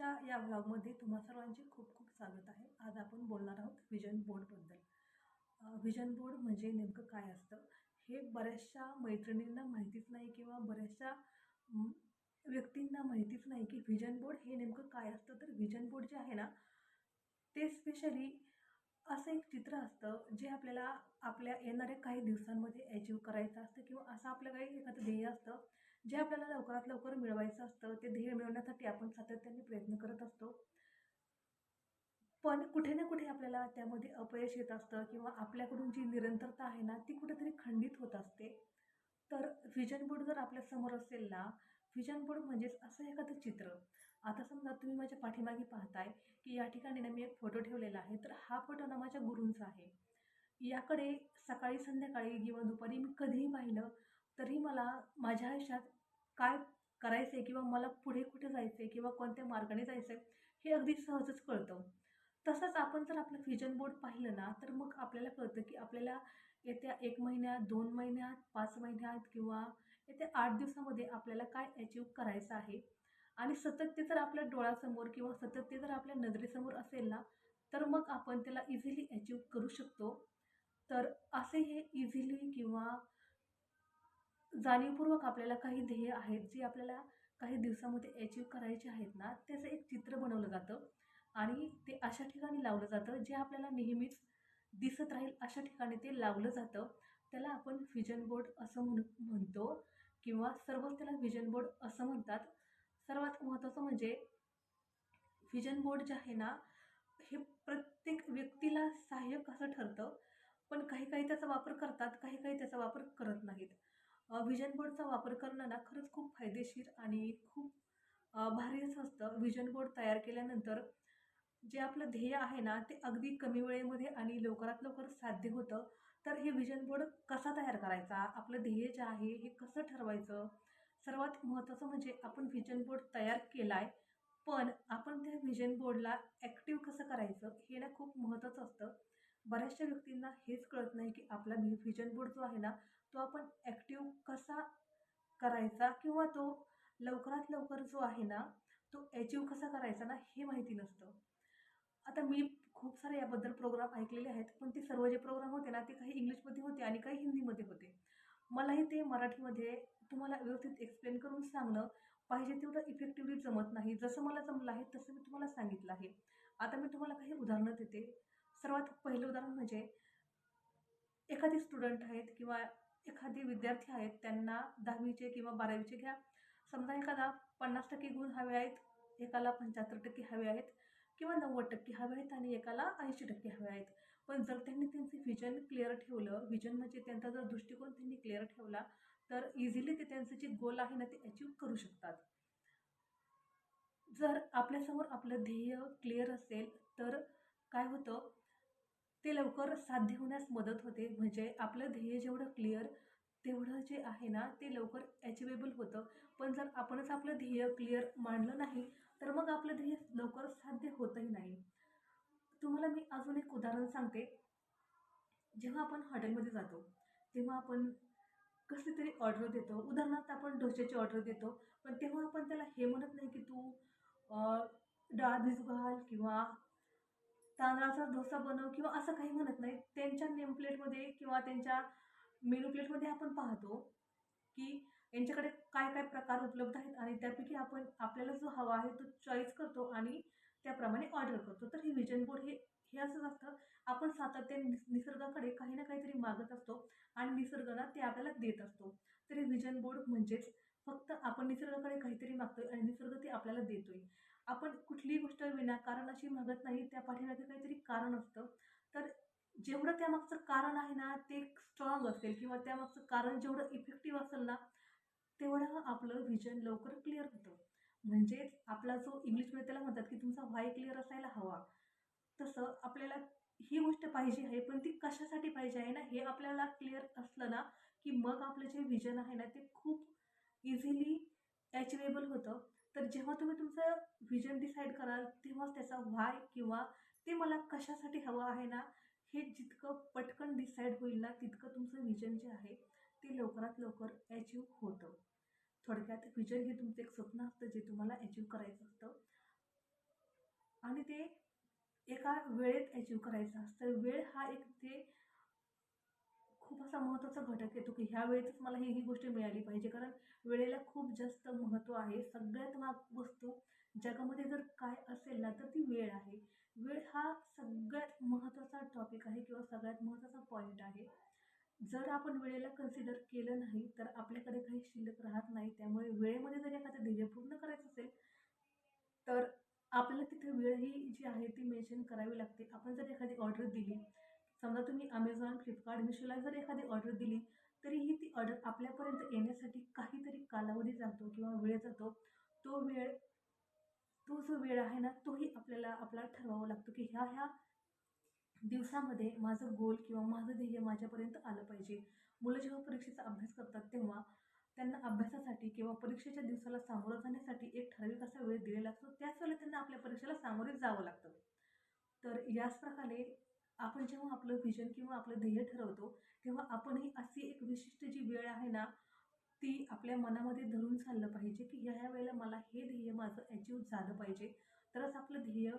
आजच्या या व्लॉगमध्ये तुम्हा सर्वांचे खूप खूप स्वागत आहे. आज आपण बोलणार आहोत व्हिजन बोर्डबद्दल विजन व्हिजन बोर्ड म्हणजे नेमकं काय असतं? हे बऱ्याचशा मैत्रिणींना माहितीच नाही किंवा बऱ्याचशा व्यक्तींना माहितीच नाही की व्हिजन बोर्ड हे नेमकं काय असतं. तर व्हिजन बोर्ड जे आहे ना ते स्पेशली असं एक चित्र असतं जे आपल्याला आपल्या येणाऱ्या काही दिवसांमध्ये अचीव करायचं असतं किंवा असं आपलं काही एखादं ध्येय असतं. जे आपल्याला लवकरात लवकर मिळवायचं असतं ते ध्येय मिळवण्यासाठी आपण सातत्याने प्रयत्न करत असतो. पण कुठे ना कुठे आपल्याला त्यामध्ये अपयश येत असतं किंवा आपल्याकडून जी निरंतरता आहे ना ती कुठेतरी खंडित होत असते. तर व्हिजन बोर्ड जर आपल्यासमोर असेल ना व्हिजन बोर्ड म्हणजेच असं एखादं चित्र. आता समजा तुम्ही माझ्या पाठीमागे पाहताय की या ठिकाणी ना मी एक फोटो ठेवलेला आहे तर हा फोटो ना माझ्या गुरूंचा आहे. याकडे सकाळी संध्याकाळी किंवा दुपारी मी कधीही पाहिलं तरी मला माझ्या आयुष्यात काय करायचं आहे किंवा मला पुढे कुठे जायचं आहे किंवा कोणत्या मार्गाने जायचं आहे हे अगदी सहजच कळतं. तसंच आपण जर आपलं व्हिजन बोर्ड पाहिलं ना तर मग आपल्याला कळतं की आपल्याला येत्या एक महिन्यात दोन महिन्यात पाच महिन्यात किंवा येत्या आठ दिवसामध्ये आपल्याला काय अचीव करायचं आहे? आणि सतत ते जर आपल्या डोळ्यासमोर किंवा सतत ते जर आपल्या नजरेसमोर असेल ना तर मग आपण त्याला इझिली अचीव करू शकतो. तर असे हे इझिली किंवा जाणीवपूर्वक आपल्याला काही ध्येय आहेत जे आपल्याला काही दिवसामध्ये अचीव करायचे आहेत ना त्याचं एक चित्र बनवलं जातं आणि ते अशा ठिकाणी लावलं जातं जे आपल्याला नेहमीच दिसत राहील अशा ठिकाणी ते लावलं जातं. त्याला आपण व्हिजन बोर्ड असं म्हण म्हणतो किंवा सर्वच त्याला व्हिजन बोर्ड असं म्हणतात. सर्वात महत्त्वाचं म्हणजे व्हिजन बोर्ड जे आहे ना हे प्रत्येक व्यक्तीला सहाय्यक असं ठरतं पण काही काही त्याचा वापर करतात काही काही त्याचा वापर करत नाहीत. व्हिजन बोर्डचा वापर करणं ना खरंच खूप फायदेशीर आणि खूप भारी भारीच असतं. व्हिजन बोर्ड तयार केल्यानंतर जे आपलं ध्येय आहे ना ते अगदी कमी वेळेमध्ये आणि लवकरात लवकर साध्य होतं. तर हे व्हिजन बोर्ड कसा तयार करायचा? आपलं ध्येय जे आहे हे कसं ठरवायचं? सर्वात महत्त्वाचं म्हणजे आपण व्हिजन बोर्ड तयार केला आहे पण आपण त्या व्हिजन बोर्डला ॲक्टिव्ह कसं करायचं हे ना खूप महत्त्वाचं असतं. बऱ्याचशा व्यक्तींना हेच कळत नाही की आपला व्हिजन बोर्ड जो आहे ना तो आपण ॲक्टिव्ह कसा करायचा किंवा तो लवकरात लवकर जो आहे ना तो अचीव कसा करायचा ना हे माहिती नसतं. आता मी खूप सारे याबद्दल प्रोग्राम ऐकलेले आहेत पण ते सर्व जे प्रोग्राम होते ना ते काही इंग्लिशमध्ये होते आणि काही हिंदीमध्ये होते. मलाही ते मराठीमध्ये तुम्हाला व्यवस्थित एक्सप्लेन करून सांगणं पाहिजे तेवढं इफेक्टिव्हली जमत नाही. जसं मला जमलं आहे तसं मी तुम्हाला सांगितलं आहे. आता मी तुम्हाला काही उदाहरणं देते. सर्वात पहिलं उदाहरण म्हणजे एखादी स्टुडंट आहेत किंवा एखादी विद्यार्थी आहेत त्यांना दहावीचे किंवा बारावीचे घ्या. समजा एखादा पन्नास टक्के गुण हवे आहेत एकाला पंच्याहत्तर टक्के हवे आहेत किंवा नव्वद टक्के हवे आहेत आणि एकाला ऐंशी टक्के हवे आहेत. पण जर त्यांनी त्यांचे व्हिजन क्लिअर ठेवलं व्हिजन म्हणजे त्यांचा जर दृष्टिकोन त्यांनी क्लिअर ठेवला तर इझिली ते त्यांचं जे गोल आहे ना ते अचीव करू शकतात. जर आपल्यासमोर आपलं ध्येय क्लिअर असेल तर काय होतं? ते लवकर साध्य होण्यास मदत होते. म्हणजे आपलं ध्येय जेवढं क्लिअर तेवढं जे आहे ना ते लवकर अचिवेबल होतं. पण जर आपणच आपलं ध्येय क्लिअर मांडलं नाही तर मग आपलं ध्येय लवकर साध्य होतही नाही. तुम्हाला मी अजून एक उदाहरण सांगते. जेव्हा आपण हॉटेलमध्ये जातो तेव्हा आपण कसली तरी ऑर्डर देतो. उदाहरणार्थ आपण डोश्याची ऑर्डर देतो. पण तेव्हा आपण त्याला हे म्हणत नाही की तू डाळ भिजू घाल किंवा तांदळाचा डोसा बनव किंवा असं काही म्हणत नाही. त्यांच्या नेम प्लेटमध्ये किंवा त्यांच्या मेनू प्लेटमध्ये आपण पाहतो की यांच्याकडे काय काय प्रकार उपलब्ध आहेत आणि त्यापैकी आपण आपल्याला जो हवा आहे तो चॉईस करतो आणि त्याप्रमाणे ऑर्डर करतो. तर हे विजन बोर्ड हे हे असंच असतं. आपण सातत्याने निस निसर्गाकडे काही ना काहीतरी मागत असतो आणि निसर्गाला ते आपल्याला देत असतो. तर हे विजन बोर्ड म्हणजेच फक्त आपण निसर्गाकडे काहीतरी मागतोय आणि निसर्ग ते आपल्याला देतोय. आपण कुठलीही गोष्ट विनाकारण अशी मागत नाही त्या पाठीमागे काहीतरी कारण असतं. तर जेवढं त्यामागचं कारण आहे ना ते स्ट्रॉंग असेल किंवा त्यामागचं कारण जेवढं इफेक्टिव्ह असेल ना तेवढं आपलं व्हिजन लवकर क्लिअर होतं. म्हणजेच आपला जो इंग्लिशमध्ये त्याला म्हणतात की तुमचा व्हाय क्लिअर असायला हवा. तसं आपल्याला ही गोष्ट पाहिजे आहे पण ती कशासाठी पाहिजे आहे ना हे आपल्याला क्लिअर असलं ना की मग आपलं जे व्हिजन आहे ना ते खूप इझिली ॲचिवेबल होतं. तर जेव्हा तुम्ही तुमचं व्हिजन डिसाईड कराल तेव्हाच त्याचा व्हाय किंवा ते मला कशासाठी हवं आहे ना हे जितकं पटकन डिसाईड होईल ना तितकं तुमचं व्हिजन जे आहे ते लवकरात लवकर अचीव होतं. थोडक्यात व्हिजन हे तुमचं एक स्वप्न असतं जे तुम्हाला अचीव करायचं असतं. आणि ते एका वेळेत अचीव करायचं असतं. वेळ हा एक ते खूप असा महत्त्वाचा घटक येतो की ह्या वेळेतच मला ही ही गोष्ट मिळाली पाहिजे. कारण वेळेला खूप जास्त महत्त्व आहे. सगळ्यात महाग वस्तू जगामध्ये जर काय असेल ना तर ती वेळ आहे. वेळ हा सगळ्यात महत्त्वाचा टॉपिक आहे किंवा सगळ्यात महत्त्वाचा पॉईंट आहे. जर आपण वेळेला कन्सिडर केलं नाही तर आपल्याकडे काही शिल्लक राहत नाही. त्यामुळे वेळेमध्ये जर एखादं ध्येय पूर्ण करायचं असेल तर आपल्याला तिथे वेळ ही जी आहे ती मेन्शन करावी लागते. आपण जर एखादी ऑर्डर दिली समजा तुम्ही अमेझॉन फ्लिपकार्ट मिशोला जर एखादी ऑर्डर दिली तरीही ती ऑर्डर आपल्यापर्यंत येण्यासाठी काहीतरी कालावधी जातो किंवा वेळ जातो. तो वेळ तो जो वेळ आहे ना तोही आपल्याला आपला ठरवावा लागतो की ह्या ह्या दिवसामध्ये माझं गोल किंवा माझं ध्येय माझ्यापर्यंत आलं पाहिजे. मुलं जेव्हा परीक्षेचा अभ्यास करतात तेव्हा त्यांना अभ्यासासाठी किंवा परीक्षेच्या दिवसाला सामोरं जाण्यासाठी एक ठराविक असा वेळ दिलेला असतो. त्याच वेळेला त्यांना आपल्या परीक्षेला सामोरे जावं लागतं. तर याच प्रकारे आपण जेव्हा आपलं व्हिजन किंवा आपलं ध्येय ठरवतो तेव्हा आपणही अशी एक विशिष्ट जी वेळ आहे ना ती आपल्या मनामध्ये धरून चाललं पाहिजे की ह्या ह्या वेळेला मला हे ध्येय माझं अचीव झालं पाहिजे. तरच आपलं ध्येय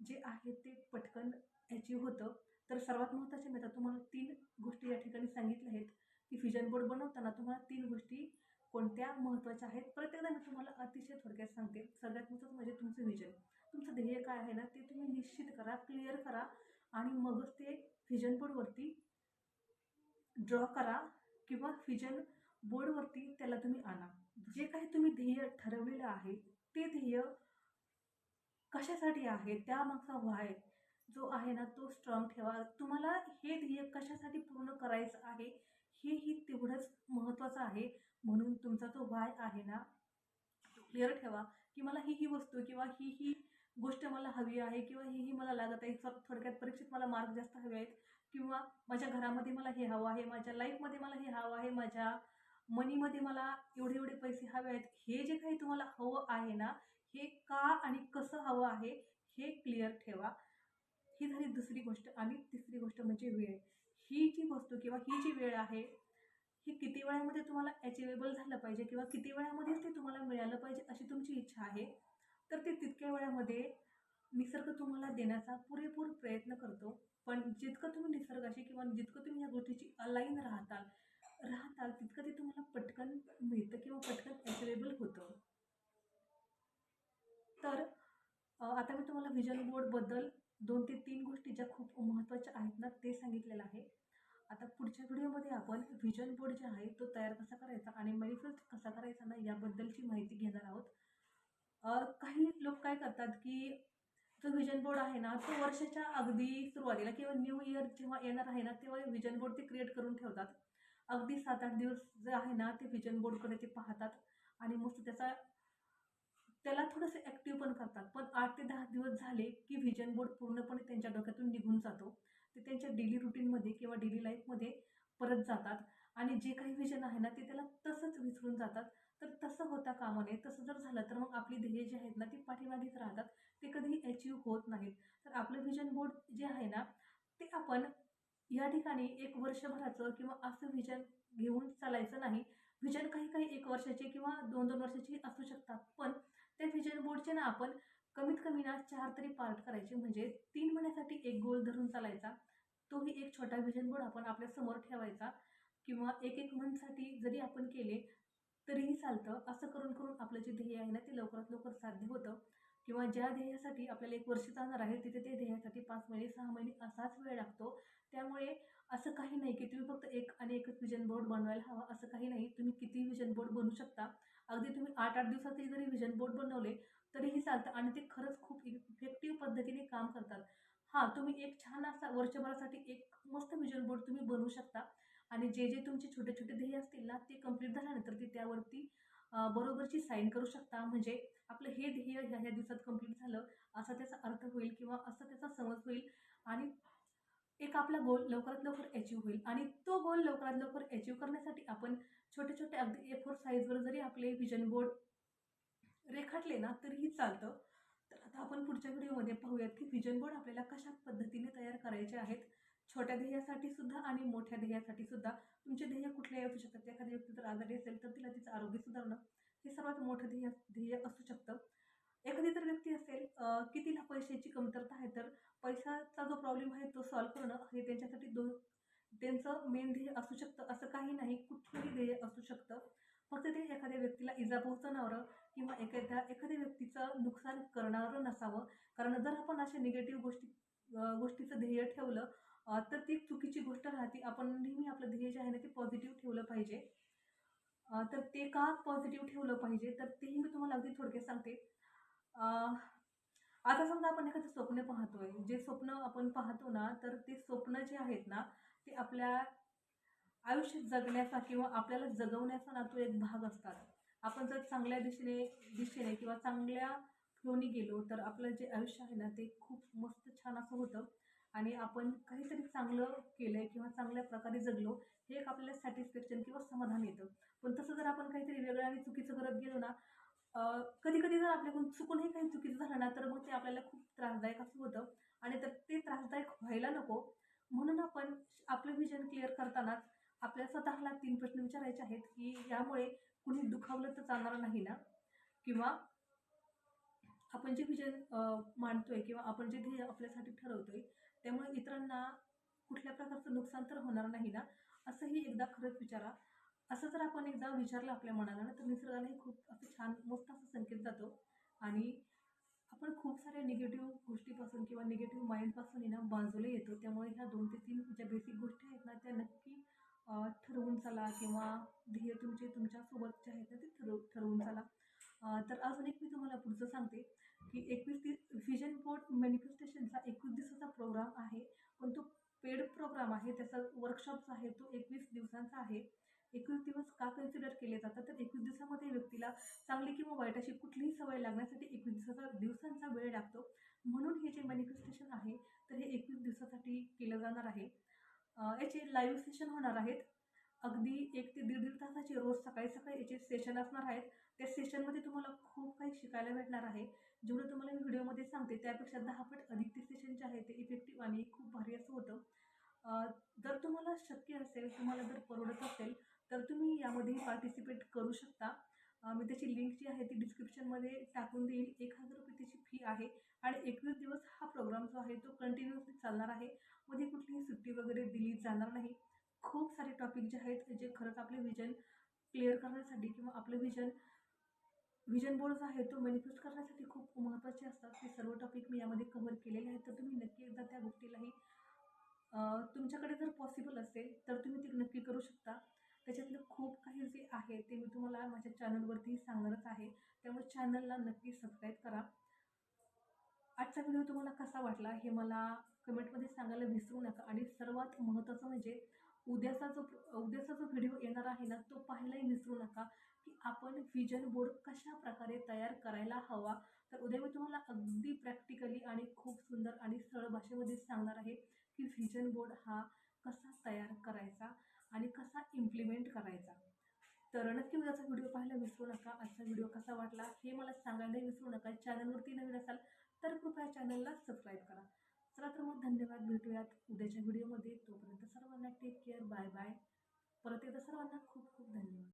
जे आहे ते पटकन अचीव होतं. तर सर्वात महत्त्वाचे मी आता तुम्हाला तीन गोष्टी या ठिकाणी सांगितल्या आहेत की व्हिजन बोर्ड बनवताना तुम्हाला तीन गोष्टी कोणत्या महत्त्वाच्या आहेत? प्रत्येकदा मी तुम्हाला अतिशय थोडक्यात सांगते सगळ्यात महत्त्वाचं म्हणजे तुमचं व्हिजन तुमचं ध्येय काय आहे ना ते तुम्ही निश्चित करा क्लिअर करा. आणि मगच ते व्हिजन बोर्डवरती ड्रॉ करा किंवा व्हिजन बोर्डवरती त्याला तुम्ही आणा. जे काही तुम्ही ध्येय ठरवलेलं आहे ते ध्येय कशासाठी आहे त्यामागचा व्हाय जो आहे ना तो स्ट्रॉंग ठेवा. तुम्हाला हे ध्येय कशासाठी पूर्ण करायचं आहे हेही तेवढंच महत्त्वाचं आहे म्हणून तुमचा जो व्हाय आहे ना क्लिअर ठेवा की मला ही ही वस्तू किंवा ही ही गोष्ट मला हवी आहे किंवा ही ही मला लागत आहे थोडक्यात परीक्षेत मला मार्क जास्त हवे आहेत. किंवा माझ्या घरामध्ये मला हे हवं आहे माझ्या लाईफमध्ये मला हे हवं आहे माझ्या मनीमध्ये मला एवढे एवढे पैसे हवे आहेत. हे जे काही तुम्हाला हवं आहे ना हे का आणि कसं हवं आहे हे क्लिअर ठेवा. ही झाली दुसरी गोष्ट आणि तिसरी गोष्ट म्हणजे वेळ. ही जी वस्तू किंवा ही जी वेळ आहे ही किती वेळामध्ये तुम्हाला अचिवेबल झालं पाहिजे किंवा किती वेळामध्येच ते तुम्हाला मिळालं पाहिजे अशी तुमची इच्छा आहे तर ते तितक्या वेळामध्ये निसर्ग तुम्हाला देण्याचा पुरेपूर प्रयत्न करतो. पण जितकं तुम्ही निसर्गाशी किंवा जितकं तुम्ही या गोष्टीची अलाईन राहताल राहताल तितकं ते तुम्हाला पटकन मिळतं किंवा पटकन अवेलेबल होतं. तर आता मी तुम्हाला व्हिजन बोर्डबद्दल दोन ते तीन गोष्टी ज्या खूप महत्त्वाच्या आहेत ना ते सांगितलेलं आहे. आता पुढच्या व्हिडिओमध्ये आपण व्हिजन बोर्ड जे आहे तो तयार कसा करायचा आणि मॅनिफेस्ट कसा करायचा ना याबद्दलची माहिती घेणार आहोत. काही लोक काय करतात की जो व्हिजन बोर्ड आहे ना तो वर्षाच्या अगदी सुरुवातीला किंवा न्यू इयर जेव्हा येणार आहे ना तेव्हा विजन बोर्ड ते क्रिएट करून ठेवतात. अगदी सात आठ दिवस जे आहे ना ते व्हिजन बोर्डकडे ते पाहतात आणि मस्त त्याचा त्याला थोडंसं ॲक्टिव्ह पण करतात. पण आठ ते दहा दिवस झाले की व्हिजन बोर्ड पूर्णपणे त्यांच्या डोक्यातून निघून जातो. ते त्यांच्या डेली रुटीनमध्ये किंवा डेली लाईफमध्ये परत जातात आणि जे काही व्हिजन आहे ना ते त्याला तसंच विसरून जातात. तर तसं होता कामा नये. तसं जर झालं तर मग आपली ध्येय जी आहेत ना ती पाठीमागेच राहतात. ते कधी अचीव होत नाहीत. तर आपलं व्हिजन बोर्ड जे आहे ना ते आपण या ठिकाणी एक वर्षभराचं किंवा असं व्हिजन घेऊन चालायचं नाही. व्हिजन काही काही एक वर्षाचे किंवा दोन दोन वर्षाची असू शकतात. पण त्या व्हिजन बोर्डचे ना आपण कमीत कमी ना चार तरी पार्ट करायचे. म्हणजे तीन महिन्यासाठी एक गोल धरून चालायचा. तोही एक छोटा व्हिजन बोर्ड आपण आपल्यासमोर ठेवायचा. किंवा एक एक मंथसाठी जरी आपण केले तरीही चालतं. असं करून करून आपलं जे ध्येय आहे ना ते लवकरात लवकर साध्य होतं. किंवा ज्या ध्येयासाठी आपल्याला एक वर्ष जाणार आहे तिथे ते ध्येयासाठी पाच महिने सहा महिने असाच वेळ लागतो. त्यामुळे असं काही नाही की तुम्ही फक्त एक आणि एकच विजन बोर्ड बनवायला हवा. असं काही नाही. तुम्ही किती विजन बोर्ड बनवू शकता. अगदी तुम्ही आठ आठ दिवसातही जरी विजन बोर्ड बनवले तरीही चालतं आणि ते खरंच खूप इफेक्टिव्ह पद्धतीने काम करतात. हां तुम्ही एक छान असा वर्षभरासाठी एक मस्त विजन बोर्ड तुम्ही बनवू शकता. आणि जे जे तुमचे छोटे छोटे ध्येय असतील ना ते कंप्लीट झाल्यानंतर ते त्यावरती बरोबरची साईन करू शकता. म्हणजे आपलं हे ध्येय ह्या ह्या दिवसात कंप्लीट झालं असा त्याचा अर्थ होईल किंवा असा त्याचा समज होईल आणि एक आपला गोल लवकरात लवकर अचीव होईल. आणि तो गोल लवकरात लवकर अचीव करण्यासाठी आपण छोटे छोटे अगदी ए फोर साईजवर जरी आपले व्हिजन बोर्ड रेखाटले ना तरीही चालतं. तर आता आपण पुढच्या व्हिडिओमध्ये पाहूयात की व्हिजन बोर्ड आपल्याला कशा पद्धतीने तयार करायचे आहेत. छोट्या ध्येयासाठी सुद्धा आणि मोठ्या ध्येयासाठी सुद्धा तुमचे ध्येय कुठले असू शकतात? एखादी व्यक्ती जर आजारी असेल तर तिला तिचं आरोग्य सुधारणं हे सर्वात मोठं ध्येय ध्येय असू शकतं. एखादी जर व्यक्ती असेल की कितीला पैशाची कमतरता आहे तर पैशाचा जो प्रॉब्लेम आहे तो सॉल्व्ह करणं हे त्यांच्यासाठी दोन त्यांचं मेन ध्येय असू शकतं. असं काही नाही कुठलंही ध्येय असू शकतं. फक्त ते एखाद्या व्यक्तीला इजा पोहोचवणारं किंवा एखाद्या एखाद्या व्यक्तीचं नुकसान करणारं नसावं. कारण जर आपण अशा निगेटिव्ह गोष्टी गोष्टीचं ध्येय ठेवलं तर ती चुकीची गोष्ट राहते. आपण नेहमी आपलं ध्येय जे आहे ना ते पॉझिटिव्ह ठेवलं पाहिजे. तर ते का पॉझिटिव्ह ठेवलं पाहिजे? तर तेही मी तुम्हाला अगदी थोडक्यात सांगते. आता समजा आपण एखादं स्वप्न पाहतोय. जे स्वप्न आपण पाहतो ना तर ते स्वप्न जे आहेत ना ते आपल्या आयुष्य जगण्याचा किंवा आपल्याला जगवण्याचा ना तो एक भाग असतात. आपण जर चांगल्या दिशेने दिशेने किंवा चांगल्या फ्लोनी गेलो तर आपलं जे आयुष्य आहे ना ते खूप मस्त छान असं होतं. आणि आपण काहीतरी चांगलं केलं आहे किंवा चांगल्या प्रकारे जगलो हे एक आपल्याला सॅटिस्फॅक्शन किंवा समाधान येतं. पण तसं जर आपण काहीतरी वेगळं आणि चुकीचं करत गेलो ना कधी कधी जर आपल्याकडून चुकूनही काही चुकीचं झालं ना तर मग ते आपल्याला खूप त्रासदायक असं होतं. आणि तर ते त्रासदायक व्हायला नको. म्हणून आपण आपलं विजन क्लिअर करतानाच आपल्या स्वतःला तीन प्रश्न विचारायचे आहेत की यामुळे कुणी दुखावलं तर जाणार नाही ना? किंवा आपण जे विजन मांडतोय किंवा आपण जे ध्येय आपल्यासाठी ठरवतोय त्यामुळे इतरांना कुठल्या प्रकारचं नुकसान तर होणार नाही ना? असंही एकदा खरंच विचारा. असं जर आपण एकदा विचारलं आपल्या मनाला ना तर निसर्गालाही खूप असं छान मस्त असं संकेत जातो. आणि आपण खूप साऱ्या निगेटिव्ह गोष्टीपासून किंवा निगेटिव्ह माइंडपासून आहे ना बाजूला येतो. त्यामुळे ह्या दोन ते तीन ज्या बेसिक गोष्टी आहेत ना त्या नक्की ठरवून चला किंवा ध्येय तुमचे तुमच्यासोबत जे आहेत ना ते ठरव ठरवून चला. तर अजून एक मी तुम्हाला पुढचं सांगते. की एकवीस दिवस व्हिजन बोर्ड मॅनिफेस्टेशनचा एकवीस दिवसाचा प्रोग्राम आहे. पण तो पेड प्रोग्राम आहे. त्याचा वर्कशॉप्स आहे. तो एकवीस दिवसांचा आहे. एकवीस दिवस का कन्सिडर केले जातात? तर एकवीस दिवसामध्ये व्यक्तीला चांगली किंवा वाईट अशी कुठलीही सवय लागण्यासाठी एकवीस दिवसाचा दिवसांचा वेळ लागतो. म्हणून हे जे मॅनिफेस्टेशन आहे तर हे एकवीस दिवसासाठी केलं जाणार आहे. याचे लाईव्ह सेशन होणार आहेत. अगदी एक ते दीड दीड तासाचे रोज सकाळी सकाळी याचे सेशन असणार आहेत. त्या सेशनमध्ये तुम्हाला खूप काही शिकायला भेटणार आहे. जेवढं तुम्हाला मी व्हिडिओमध्ये सांगते त्यापेक्षा दहा पट अधिक ते सेशन जे आहे ते इफेक्टिव्ह आणि खूप भारी असं होतं. जर तुम्हाला शक्य असेल तुम्हाला जर परवडत असेल तर तुम्ही यामध्ये पार्टिसिपेट करू शकता. मी त्याची लिंक जी आहे ती डिस्क्रिप्शनमध्ये टाकून देईल एक हजार रुपये त्याची फी आहे आणि एकवीस दिवस हा प्रोग्राम जो आहे तो कंटिन्युअसली चालणार आहे. मध्ये कुठलीही सुट्टी वगैरे दिली जाणार नाही. खूप सारे टॉपिक जे आहेत जे खरंच आपले विजन क्लिअर करण्यासाठी किंवा आपलं विजन व्हिजन बोर्ड आहे तो मॅनिफेस्ट करण्यासाठी खूप महत्त्वाचे असतात. ते सर्व टॉपिक मी यामध्ये कव्हर केलेले आहेत. तर तुम्ही नक्की एकदा त्या गोष्टीलाही तुमच्याकडे जर पॉसिबल असेल तर तुम्ही ते नक्की करू शकता. त्याच्यातलं खूप काही जे आहे ते मी तुम्हाला माझ्या चॅनलवरती सांगणारच आहे. त्यामुळे चॅनलला नक्की सबस्क्राईब करा. आजचा व्हिडिओ तुम्हाला कसा वाटला हे मला कमेंटमध्ये सांगायला विसरू नका. आणि सर्वात महत्त्वाचं म्हणजे उद्याचा जो उद्याचा जो व्हिडिओ येणार आहे ना तो पाहायलाही विसरू नका. की आपण विजन बोर्ड कशा प्रकारे तयार करायला हवा? तर उद्या मी तुम्हाला अगदी प्रॅक्टिकली आणि खूप सुंदर आणि सरळ भाषेमध्ये सांगणार आहे की व्हिजन बोर्ड हा कसा तयार करायचा आणि कसा इम्प्लिमेंट करायचा. तर नक्की उद्याचा व्हिडिओ पाहायला विसरू नका आजचा व्हिडिओ कसा वाटला हे मला सांगायलाही विसरू नका. चॅनलवरती नवीन असाल तर कृपया चॅनलला सबस्क्राईब करा. चला तर मग धन्यवाद भेटूयात उद्याच्या व्हिडिओमध्ये. तोपर्यंत सर्वांना टेक केअर बाय बाय परत एकदा सर्वांना खूप खूप धन्यवाद.